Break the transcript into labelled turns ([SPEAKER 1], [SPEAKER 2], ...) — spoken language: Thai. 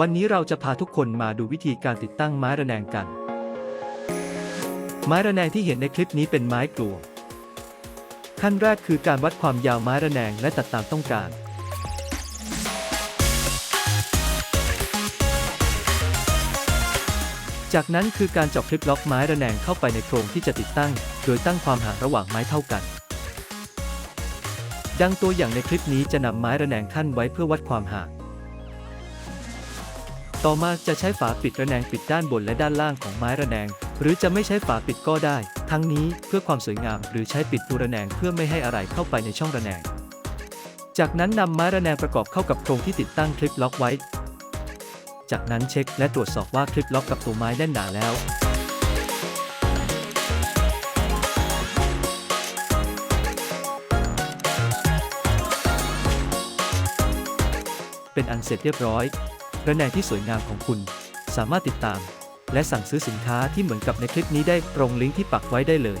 [SPEAKER 1] วันนี้เราจะพาทุกคนมาดูวิธีการติดตั้งไม้ระแนงกัน ไม้ระแนงที่เห็นในคลิปนี้เป็นไม้กลวง ขั้นแรกคือการวัดความยาวไม้ระแนงและตัดตามต้องการ จากนั้นคือการเจาะคลิปล็อกไม้ระแนงเข้าไปในโครงที่จะติดตั้ง โดยตั้งความห่างระหว่างไม้เท่ากัน ดังตัวอย่างในคลิปนี้จะนำไม้ระแนงขั้นไว้เพื่อวัดความห่าง ต่อมาจะใช้ฝาปิดระแนงปิดด้านบนและด้านล่างของไม้ระแนง หรือจะไม่ใช้ฝาปิดก็ได้ ทั้งนี้เพื่อความสวยงามหรือใช้ปิดตัวระแนงเพื่อไม่ให้อะไรเข้าไปในช่องระแนง จากนั้นนำไม้ระแนงประกอบเข้ากับโครงที่ติดตั้งคลิปล็อกไว้ จากนั้นเช็คและตรวจสอบว่าคลิปล็อกกับตัวไม้แน่นหนาแล้วเป็นอันเสร็จเรียบร้อย ระแนงที่สวยงามของคุณ สามารถติดตาม และสั่งซื้อสินค้าที่เหมือนกับในคลิปนี้ได้ตรงลิงก์ที่ปักไว้ได้เลย